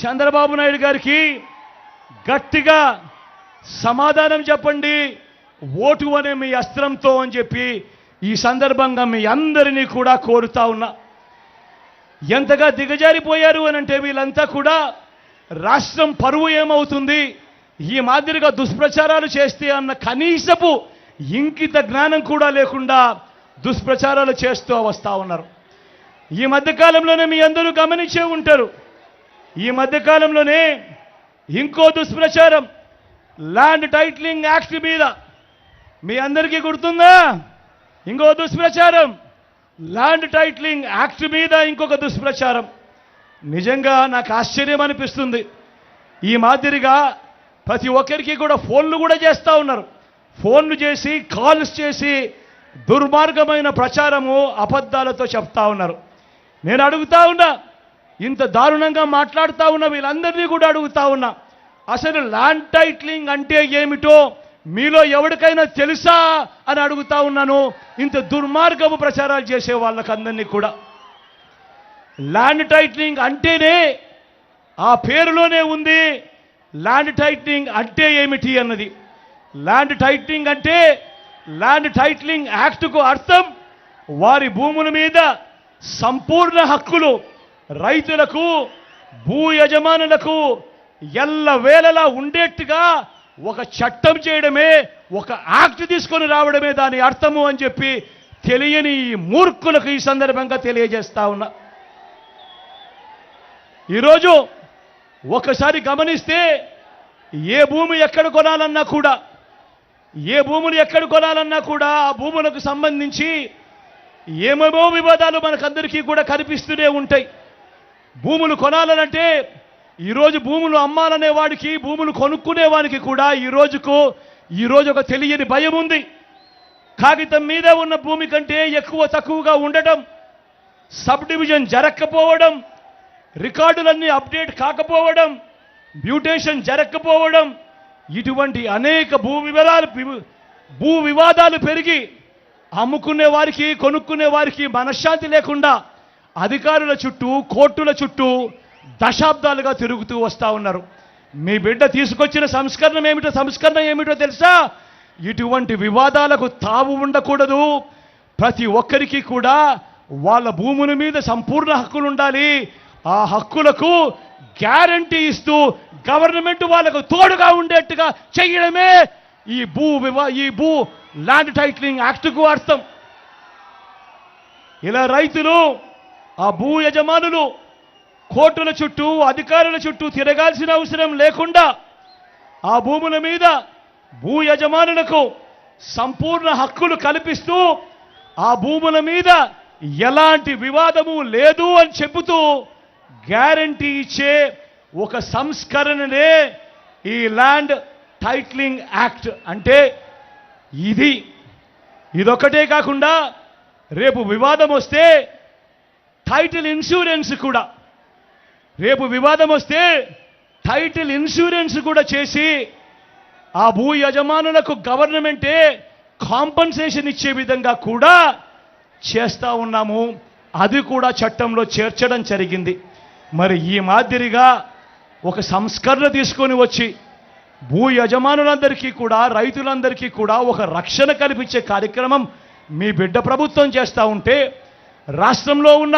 చంద్రబాబు నాయుడు గారికి గట్టిగా సమాధానం చెప్పండి ఓటు అనే మీ అస్త్రంతో అని చెప్పి ఈ సందర్భంగా మీ అందరినీ కూడా కోరుతా ఉన్నా. ఎంతగా దిగజారిపోయారు అని అంటే వీళ్ళంతా కూడా రాష్ట్రం పరువు ఏమవుతుంది ఈ మాదిరిగా దుష్ప్రచారాలు చేస్తే అన్న కనీసపు ఇంకిత జ్ఞానం కూడా లేకుండా దుష్ప్రచారాలు చేస్తూ వస్తూ ఉన్నారు. ఈ మధ్యకాలంలోనే మీ అందరూ గమనించే ఉంటారు ఈ మధ్యకాలంలోనే ఇంకో దుష్ప్రచారం ల్యాండ్ టైటిలింగ్ యాక్ట్ మీద. మీ అందరికీ గుర్తుందా? ఇంకో దుష్ప్రచారం ల్యాండ్ టైటిలింగ్ యాక్ట్ మీద ఇంకొక దుష్ప్రచారం. నిజంగా నాకు ఆశ్చర్యం అనిపిస్తుంది. ఈ మాదిరిగా ప్రతి ఒక్కరికి కూడా ఫోన్లు కూడా చేస్తూ ఉన్నారు. ఫోన్లు చేసి కాల్స్ చేసి దుర్మార్గమైన ప్రచారము అబద్ధాలతో చెప్తా ఉన్నారు. నేను అడుగుతా ఉన్నా ఇంత దారుణంగా మాట్లాడుతూ ఉన్న వీళ్ళందరినీ కూడా అడుగుతా ఉన్నా అసలు ల్యాండ్ టైట్లింగ్ అంటే ఏమిటో మీలో ఎవరికైనా తెలుసా అని అడుగుతా ఉన్నాను. ఇంత దుర్మార్గపు ప్రచారాలు చేసే వాళ్ళకందరినీ కూడా. ల్యాండ్ టైట్లింగ్ అంటేనే ఆ పేరులోనే ఉంది. ల్యాండ్ టైట్లింగ్ అంటే ఏమిటి అన్నది. ల్యాండ్ టైట్లింగ్ అంటే ల్యాండ్ టైట్లింగ్ యాక్ట్కు అర్థం వారి భూముల మీద సంపూర్ణ హక్కులు రైతులకు భూ యజమానులకు ఎల్ల వేళలా ఉండేట్టుగా ఒక చట్టం చేయడమే ఒక యాక్ట్ తీసుకొని రావడమే దాని అర్థము అని చెప్పి తెలియని ఈ మూర్ఖులకు ఈ సందర్భంగా తెలియజేస్తా ఉన్నా. ఈరోజు ఒకసారి గమనిస్తే ఏ భూమి ఎక్కడ కొనాలన్నా కూడా ఏ భూములు ఎక్కడ కొనాలన్నా కూడా ఆ భూములకు సంబంధించి ఏమేమో వివాదాలు మనకందరికీ కూడా కనిపిస్తూనే ఉంటాయి. భూములు కొనాలనంటే ఈరోజు భూములు అమ్మాలనే వాడికి భూములు కొనుక్కునే వాడికి కూడా ఈ రోజుకు ఈరోజు ఒక తెలియని భయం ఉంది. కాగితం మీద ఉన్న భూమి కంటే ఎక్కువ తక్కువగా ఉండటం సబ్ డివిజన్ జరగకపోవడం రికార్డులన్నీ అప్డేట్ కాకపోవడం మ్యూటేషన్ జరగకపోవడం ఇటువంటి అనేక భూ వివాదాలు భూ వివాదాలు పెరిగి అమ్ముకునే వారికి కొనుక్కునే వారికి మనశ్శాంతి లేకుండా అధికారుల చుట్టూ కోర్టుల చుట్టూ దశాబ్దాలుగా తిరుగుతూ వస్తూ ఉన్నారు. మీ బిడ్డ తీసుకొచ్చిన సంస్కరణ ఏమిటో సంస్కరణ ఏమిటో తెలుసా? ఇటువంటి వివాదాలకు తావు ఉండకూడదు. ప్రతి ఒక్కరికి కూడా వాళ్ళ భూముల మీద సంపూర్ణ హక్కులు ఉండాలి. ఆ హక్కులకు గ్యారంటీ ఇస్తూ గవర్నమెంట్ వాళ్ళకు తోడుగా ఉండేట్టుగా చేయడమే ఈ భూ వివా ఈ భూ ల్యాండ్ టైటిలింగ్ యాక్ట్కు అర్థం. ఇలా రైతులు ఆ భూ యజమానులు కోర్టుల చుట్టూ అధికారుల చుట్టూ తిరగాల్సిన అవసరం లేకుండా ఆ భూముల మీద భూ యజమానులకు సంపూర్ణ హక్కులు కల్పిస్తూ ఆ భూముల మీద ఎలాంటి వివాదము లేదు అని చెబుతూ గ్యారంటీ ఇచ్చే ఒక సంస్కరణనే ఈ ల్యాండ్ టైట్లింగ్ యాక్ట్ అంటే ఇది. ఇదొకటే కాకుండా రేపు వివాదం వస్తే టైటిల్ ఇన్సూరెన్స్ కూడా. రేపు వివాదం వస్తే టైటిల్ ఇన్సూరెన్స్ కూడా చేసి ఆ భూ యజమానులకు గవర్నమెంటే కాంపన్సేషన్ ఇచ్చే విధంగా కూడా చేస్తా ఉన్నాము. అది కూడా చట్టంలో చేర్చడం జరిగింది. మరి ఈ మాదిరిగా ఒక సంస్కరణ తీసుకొని వచ్చి భూ యజమానులందరికీ కూడా రైతులందరికీ కూడా ఒక రక్షణ కల్పించే కార్యక్రమం మీ బిడ్డ ప్రభుత్వం చేస్తూ ఉంటే రాష్ట్రంలో ఉన్న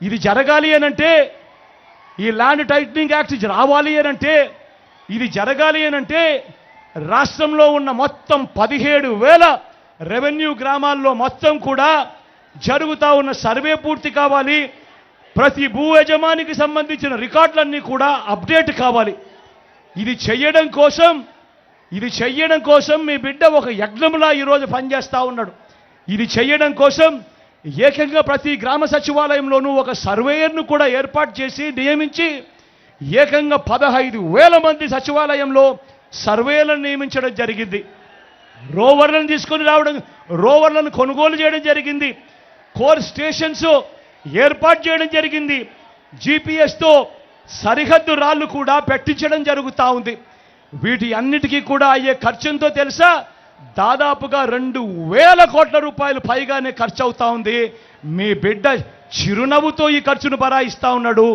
ఇది జరగాలి అనంటే ఈ ల్యాండ్ టైటనింగ్ యాక్ట్ రావాలి అనంటే ఇది జరగాలి అనంటే రాష్ట్రంలో ఉన్న మొత్తం పదిహేడు వేల రెవెన్యూ గ్రామాల్లో మొత్తం కూడా జరుగుతూ ఉన్న సర్వే పూర్తి కావాలి. ప్రతి భూ యజమానికి సంబంధించిన రికార్డులన్నీ కూడా అప్డేట్ కావాలి. ఇది చెయ్యడం కోసం ఇది చెయ్యడం కోసం మీ బిడ్డ ఒక యజ్ఞంలా ఈరోజు పనిచేస్తూ ఉన్నాడు. ఇది చెయ్యడం కోసం ఏకంగా ప్రతి గ్రామ సచివాలయంలోనూ ఒక సర్వేయర్ను కూడా ఏర్పాటు చేసి నియమించి ఏకంగా పదహైదు వేల మంది సచివాలయంలో సర్వేలను నియమించడం జరిగింది. రోవర్లను తీసుకొని రావడం రోవర్లను కొనుగోలు చేయడం జరిగింది. కోర్ స్టేషన్స్ ఏర్పాటు చేయడం జరిగింది. జీపీఎస్తో సరిహద్దు రాళ్ళు కూడా పెట్టించడం జరుగుతూ ఉంది. వీటి అన్నిటికీ కూడా అయ్యే ఖర్చుంతో తెలుసా? దాదాపుగా రెండు వేల కోట్ల రూపాయలు పైగానే ఖర్చు అవుతా ఉంది. మీ బిడ్డ చిరునవ్వుతో ఈ ఖర్చును బరాయిస్తా ఉన్నాడు.